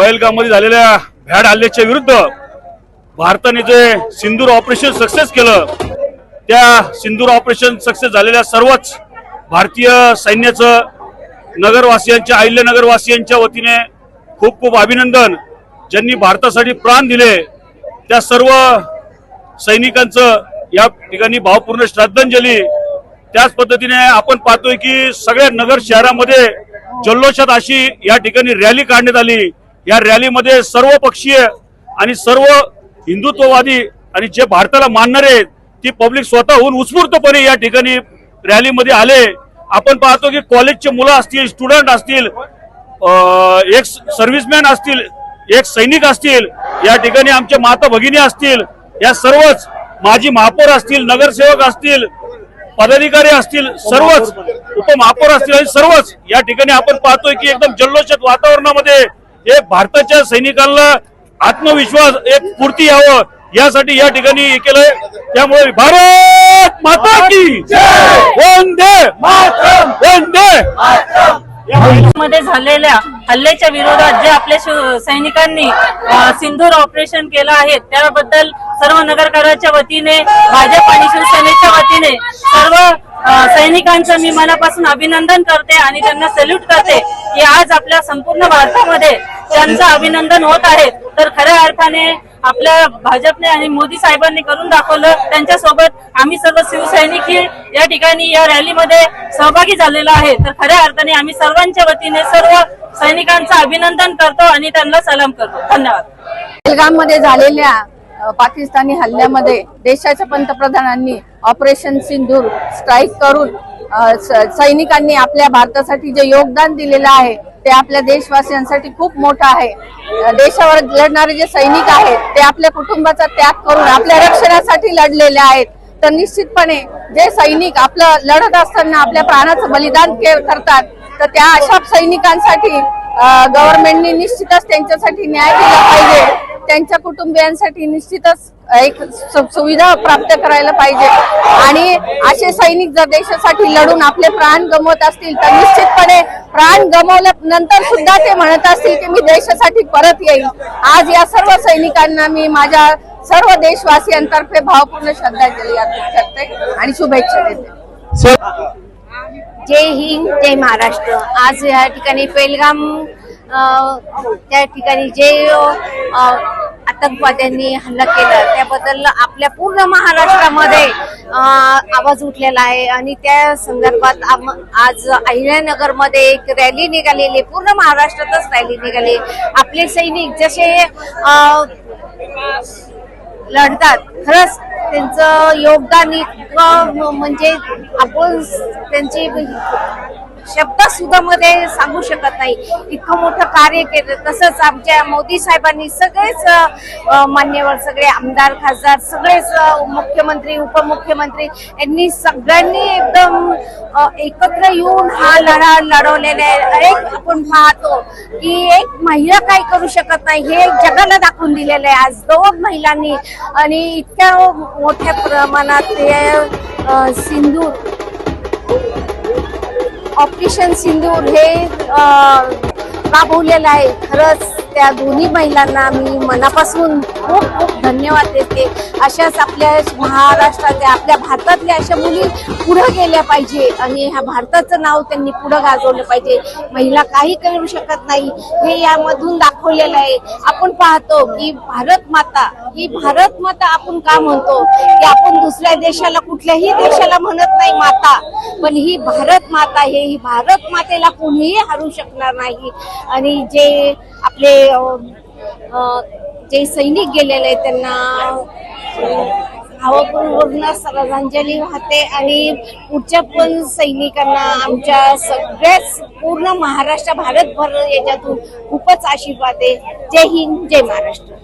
पहलगाममध्ये झालेल्या भ्याड हल्ल्याच्या विरुद्ध भारताने जे सिंदूर ऑपरेशन सक्सेस केलं त्या सिंदूर ऑपरेशन सक्सेस झालेल्या सर्वच भारतीय सैन्याचं नगरवासियांच्या अहिल्यानगरवासियांच्या वतीने खूप खूप अभिनंदन. ज्यांनी भारतासाठी प्राण दिले त्या सर्व सैनिकांचं या ठिकाणी भावपूर्ण श्रद्धांजली. त्याच पद्धतीने आपण पाहतोय की सगळ्या नगर शहरामध्ये जल्लोषात अशी या ठिकाणी रॅली काढण्यात आली. या रॅलीमध्ये सर्व पक्षीय आणि सर्व हिंदुत्ववादी आणि जे भारताला मानणारे आहेत, ती पब्लिक स्वतःहून उत्स्फूर्तपणे या ठिकाणी रॅलीमध्ये आले. आपण पाहतो की कॉलेजचे मुलं असतील स्टुडंट असतील एक सर्व्हिसमॅन असतील एक सैनिक असतील या ठिकाणी आमच्या माता भगिनी असतील या सर्वच माजी महापौर असतील नगरसेवक असतील पदाधिकारी असतील सर्वच उपमहापौर असतील आणि सर्वच या ठिकाणी आपण पाहतोय की एकदम जल्लोषात वातावरणामध्ये एक भारताच्या सैनिकांना आत्मविश्वास एक पूर्ती यावं यासाठी या ठिकाणी हे केलंय. त्यामुळे भारत माता की वंदे वंदे मध्ये झालेल्या हल्ल्याच्या विरोधात जे आपल्या सैनिकांनी सिंधूर ऑपरेशन केलं आहे त्याबद्दल सर्व नगरकाराच्या वतीने भाजप आणि शिवसेनेच्या वतीने सर्व सैनिकांचं मी मनापासून अभिनंदन करते आणि त्यांना सल्यूट करते की आज आपल्या संपूर्ण भारतामध्ये त्यांचं अभिनंदन होत आहे. तर खऱ्या अर्थाने आपल्या भाजपने आणि मोदी साहेबांनी करून दाखवलं. त्यांच्यासोबत आम्ही सर्व शिवसैनिक या ठिकाणी या रॅलीमध्ये सहभागी झालेलो आहे. तर खऱ्या अर्थाने आम्ही सर्वांच्या वतीने सर्व सैनिकांचं अभिनंदन करतो आणि त्यांना सलाम करतो. धन्यवाद. बेलगाममध्ये झालेल्या पाकिस्तानी हल्ल्यामध्ये देशाच्या पंतप्रधानांनी ऑपरेशन सिंधूर स्ट्राईक करून स- सैनिकांनी आपल्या भारतासाठी जे योगदान दिलेलं आहे ते आपल्या देशवासियांसाठी खूप मोठं आहे. देशावर लढणारे जे सैनिक आहेत ते आपल्या कुटुंबाचा त्याग करून आपल्या रक्षणासाठी लढलेले आहेत. तर निश्चितपणे जे सैनिक आपलं लढत असताना आपल्या प्राणाचं बलिदान करतात तर त्या अशा सैनिकांसाठी गव्हर्नमेंटनी निश्चितच त्यांच्यासाठी न्याय दिला पाहिजे. त्यांच्या कुटुंबियांसाठी निश्चितच एक सुविधा प्राप्त करायला पाहिजे. आणि असे सैनिक जर देशासाठी लढून आपले प्राण गमवत असतील तर निश्चितपणे प्राण गमवल्यानंतर सुद्धा ते म्हणत असतील की मी देशासाठी परत येईल आज या सर्व सैनिकांना मी माझ्या सर्व देशवासियांतर्फे भावपूर्ण श्रद्धांजली अर्पित करते आणि शुभेच्छा देते. जय हिंद जय महाराष्ट्र. आज या ठिकाणी पेलगाम त्या ठिकाणी जे आतंकवाद्यांनी हल्ला केला त्याबद्दल आपल्या पूर्ण महाराष्ट्रामध्ये आवाज उठलेला आहे. आणि त्या संदर्भात आज अहिल्यानगरमध्ये एक रॅली निघालेली पूर्ण महाराष्ट्रातच रॅली निघाली. आपले सैनिक जसे लढतात खरंच त्यांचं योगदान इतकं म्हणजे आपण त्यांची शब्द सुद्धा मध्ये सांगू शकत नाही. इतकं मोठं कार्य केलं. तसंच आमच्या मोदी साहेबांनी सगळेच मान्यवर सगळे आमदार खासदार सगळेच मुख्यमंत्री उपमुख्यमंत्री यांनी सगळ्यांनी एकदम एकत्र येऊन हा लढा लढवलेला आहे. एक आपण पाहतो की एक महिला काय करू शकत नाही हे जगाला दाखवून दिलेलं आहे. आज दोन महिलांनी आणि इतक्या मोठ्या प्रमाणात ते अ, ऑपरेशन सिंदूर हे राबवलेलं आहे. खरंच त्या दोन्ही महिलांना मी मनापासून खूप खूप धन्यवाद देते. अशाच आपल्या महाराष्ट्रातल्या आपल्या भारतातल्या अशा मुली पुढं गेल्या पाहिजे. आणि ह्या भारताचं नाव त्यांनी पुढं गाजवलं पाहिजे. महिला काही करू शकत नाही. हे यामधून दाखवलेलं आहे. आपण पाहतो की भारत माता ही भारत माता आपण का म्हणतो? की आपण दुसऱ्या देशाला कुठल्याही देशाला म्हणत नाही माता पण ही भारत माता आहे. ही भारत मातेला कोणीही हरू शकणार नाही. आणि जे आपले जे सैनिक गेलेले आहेत त्यांना भावपूर्ण श्रद्धांजली वाहते. आणि पुढच्या पण सैनिकांना आमच्या सगळ्याच पूर्ण महाराष्ट्र भारतभर याच्यातून खूपच आशीर्वाद आहे. जय हिंद जय महाराष्ट्र.